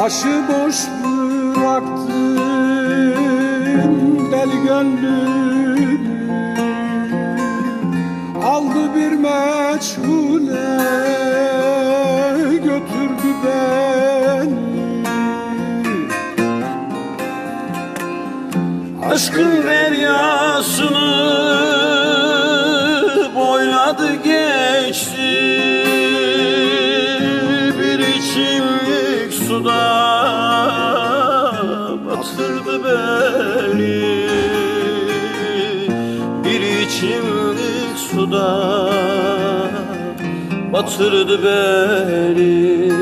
Başıboş bıraktın deli gönlümü Aldı bir meçhule götürdü beni. Aşkın deryasını İçimlik suda batırdı beni.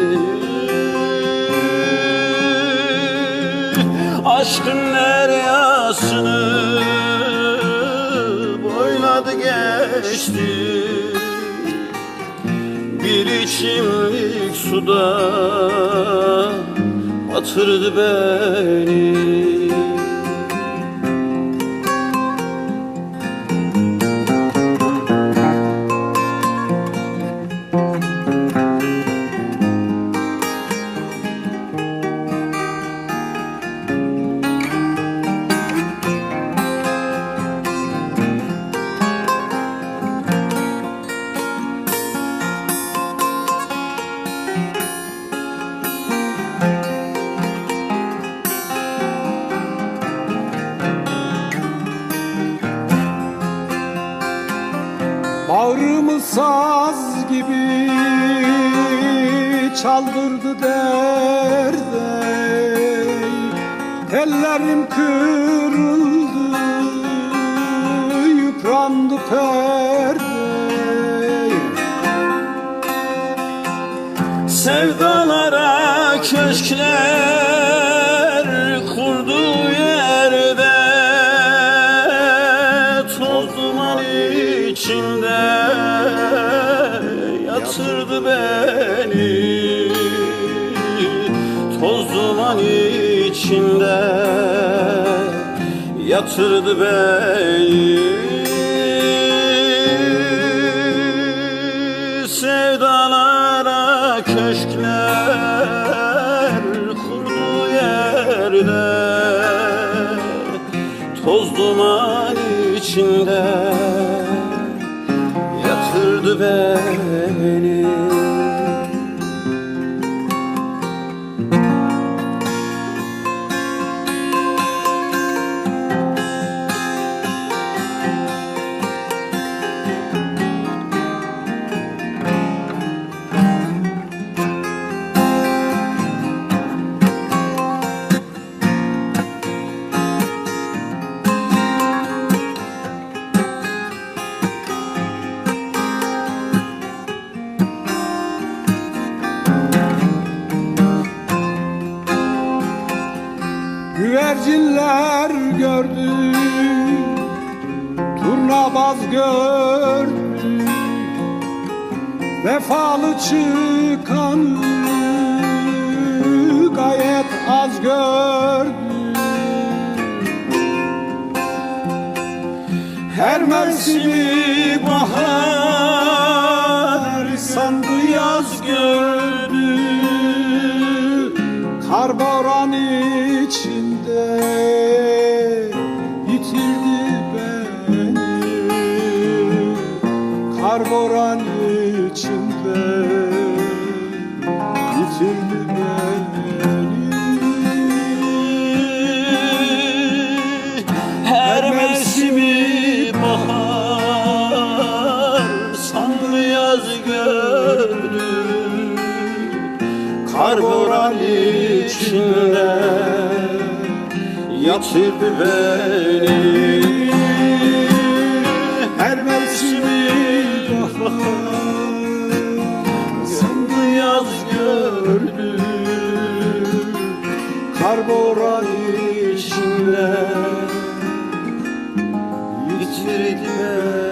Aşkın deryasını boyladı geçti. Bir içimlik suda batırdı beni Bağrımı saz gibi çaldırdı derde. Tellerim kırıldı, yıprandı perde. Sevdalara köşkler içinde yatırdı beni. Toz duman içinde yatırdı beni. Sevdalara köşkler kurduğu yerde Toz duman içinde Güvercinler gördü Turnabaz gördü. Vefalı çıkanı Gayet az gördü. Her mevsimi bahar sandı yaz gördü Kar boran içinde yitirdi beni. Kar boran içinde yitirdi beni içinde yitirdi beni. Her mevsimi bahar Sandı yaz gördü Kar boran içinde yitirdi beni